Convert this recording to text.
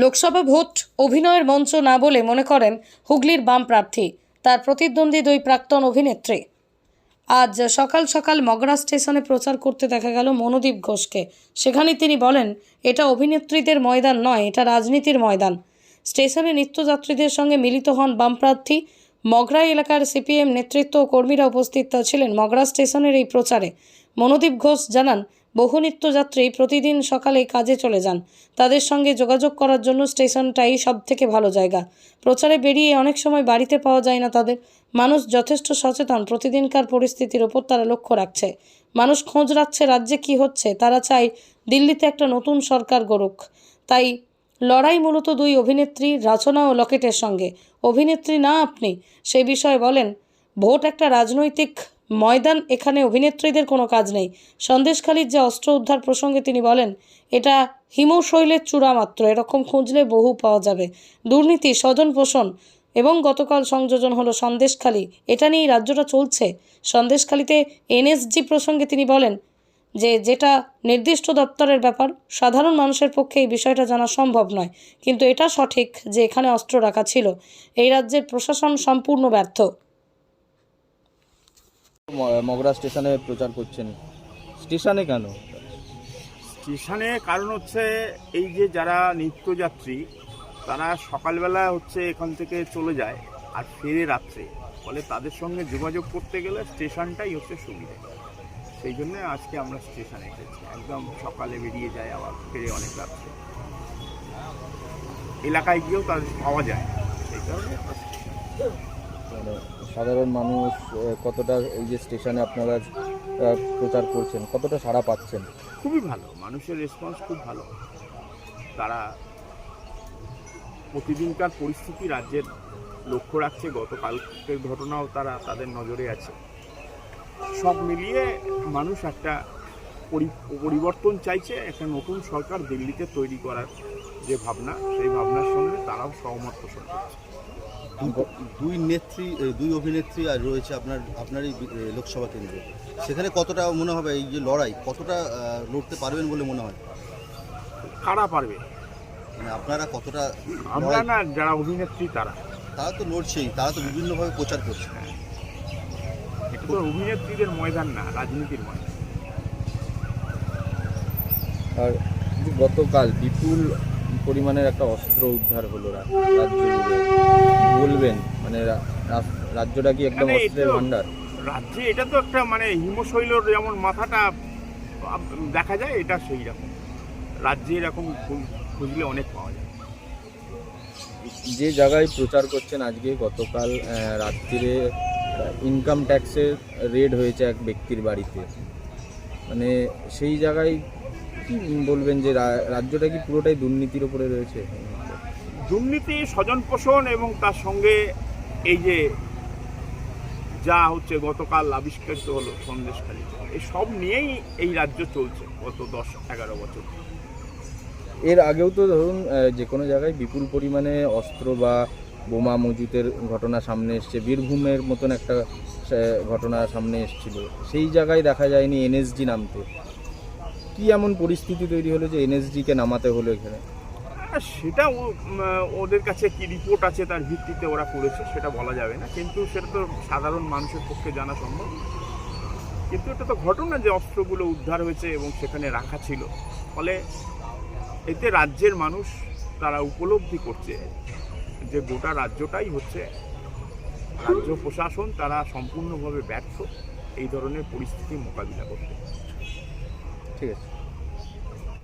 Lok Sabha vote অভিনয়ের মঞ্চ না বলে মনে করেন হুগলির বাম প্রার্থী। তার প্রতিদ্বন্দ্বী দুই প্রাক্তন অভিনেত্রী। আজ সকাল সকাল মগরা স্টেশনে প্রচার করতে দেখা গেল মনোদীপ ঘোষকে। সেখানে তিনি বলেন, এটা অভিনেত্রীদের ময়দান নয়, এটা রাজনীতির ময়দান। স্টেশনে নিত্যযাত্রীদের সঙ্গে মিলিত হন বামপ্রার্থী মগরা এলাকার সিপিএম নেতৃত্ব ও কর্মীরা উপস্থিত ছিলেন মগরা স্টেশনের এই প্রচারে। মনোদীপ ঘোষ জানান বহু নিত্যযাত্রী প্রতিদিন সকালে কাজে চলে যান। তাদের সঙ্গে যোগাযোগ করার জন্য স্টেশনটাই সব থেকে ভালো জায়গা। প্রচারে বেরিয়ে অনেক সময় বাড়িতে পাওয়া যায় না তাদের। মানুষ যথেষ্ট সচেতন। প্রতিদিনকার পরিস্থিতির ওপর তারা লক্ষ্য রাখছে। মানুষ খোঁজ রাখছে রাজ্যে কি হচ্ছে। তারা চায় দিল্লিতে একটা নতুন সরকার গড়ুক। তাই লড়াই মূলত দুই অভিনেত্রী, রচনা ও লকেটের সঙ্গে। অভিনেত্রী না আপনি সেই বিষয়ে বলেন, ভোট একটা রাজনৈতিক ময়দান, এখানে অভিনেত্রীদের কোনো কাজ নেই। সন্দেশখালীর যে অস্ত্র উদ্ধার প্রসঙ্গে তিনি বলেন, এটা হিমশৈলের চূড়া মাত্র, এরকম খুঁজলে বহু পাওয়া যাবে। দুর্নীতি, স্বজন পোষণ এবং গতকাল সংযোজন হলো সন্দেশখালী, এটা নিয়েই রাজ্যটা চলছে। সন্দেশখালীতে এনএসজি প্রসঙ্গে তিনি বলেন যে, যেটা নির্দিষ্ট দপ্তরের ব্যাপার, সাধারণ মানুষের পক্ষে এই বিষয়টা জানা সম্ভব নয়। কিন্তু এটা সঠিক যে, এখানে অস্ত্র রাখা ছিল। এই রাজ্যের প্রশাসন সম্পূর্ণ ব্যর্থ। মগরা স্টেশনে প্রচার করছেন। স্টেশনে কেন? স্টেশনে কারণ হচ্ছে এই যে যারা নিত্যযাত্রী, তারা সকালবেলা হচ্ছে এখান থেকে চলে যায় আর ফেরে রাত্রে। ফলে তাদের সঙ্গে যোগাযোগ করতে গেলে স্টেশনটাই হচ্ছে সুবিধে। সেই জন্য আজকে আমরা স্টেশনে এসেছি। একদম সকালে বেরিয়ে যায় আবার ফেরে অনেক রাত্রে। এলাকায় গিয়েও তাদের পাওয়া যায়। সেই কারণে। মানে সাধারণ মানুষ কতটা এই যে স্টেশনে আপনারা প্রচার করছেন, কতটা সাড়া পাচ্ছেন? খুবই ভালো, মানুষের রেসপন্স খুব ভালো। তারা প্রতিদিনকার পরিস্থিতি রাজ্যের লক্ষ্য রাখছে, গতকালকের ঘটনাও তারা তাদের নজরে আছে। সব মিলিয়ে মানুষ একটা পরি- পরিবর্তন চাইছে, একটা নতুন সরকার দিল্লিতে তৈরি করার যে ভাবনা, সেই ভাবনার সঙ্গে তারাও সহমত পোষণ করছে। দুই নেত্রী দুই অভিনেত্রী আর রয়েছে আপনার আপনারই লোকসভা কেন্দ্রে। সেখানে কতটা মনে হবে এই যে লড়াই কতটা লড়তে পারবেন বলে মনে হয়? কারা পারবে? মানে আপনারা কতটা আমরা না যারা অভিনেত্রী তারা। তারা তো লড়ছেই তারা তো বিভিন্নভাবে প্রচার করছে। এটা তো অভিনেত্রীদের ময়দান না রাজনীতির ময়দান। আর গতকাল বিপুল পরিমাণের একটা অস্ত্র উদ্ধার হলো রাজ্য বলবেন মানে রাজ্যটা কি একদম মানে অস্ত্রের ভান্ডার রাজ্যে এটা তো একটা মানে হিমশৈলর যেমন মাথাটা দেখা যায় এটা সেই রকম। রাজ্যে এরকম খুঁজলে অনেক পাওয়া যায়। যে জায়গায় প্রচার করছেন আজকে গতকাল রাত্রিরে ইনকাম ট্যাক্সের রেড হয়েছে এক ব্যক্তির বাড়িতে। মানে সেই জায়গায় কি বলবেন যে রাজ্যটা কি পুরোটাই দুর্নীতির উপরে রয়েছে? দুর্নীতি স্বজন পোষণ এবং তার সঙ্গে এই যে যা হচ্ছে গতকাল আবিষ্কৃত হলো সন্দেশখালী। এই সব নিয়েই এই রাজ্য চলছে গত দশ এগারো বছর। এর আগেও তো ধরুন যে কোনো জায়গায় বিপুল পরিমাণে অস্ত্র বা বোমা মজুতের ঘটনা সামনে এসছে। বীরভূমের মতন একটা ঘটনা সামনে এসেছিল। সেই জায়গায় দেখা যায়নি এনএসজি নামতে। কি এমন পরিস্থিতি তৈরি হলো যে এনএসজিকে নামাতে হলো এখানে? আর সেটা ওদের কাছে কি রিপোর্ট আছে তার ভিত্তিতে ওরা করেছে সেটা বলা যাবে না, কিন্তু সেটা তো সাধারণ মানুষের পক্ষে জানা সম্ভব। কিন্তু এটা তো ঘটনা যে অস্ত্রগুলো উদ্ধার হয়েছে এবং সেখানে রাখা ছিল। ফলে এতে রাজ্যের মানুষ তারা উপলব্ধি করছে যে গোটা রাজ্যটাই হচ্ছে রাজ্য প্রশাসন, তারা সম্পূর্ণভাবে ব্যর্থ এই ধরনের পরিস্থিতি মোকাবিলা করতে। ঠিক আছে।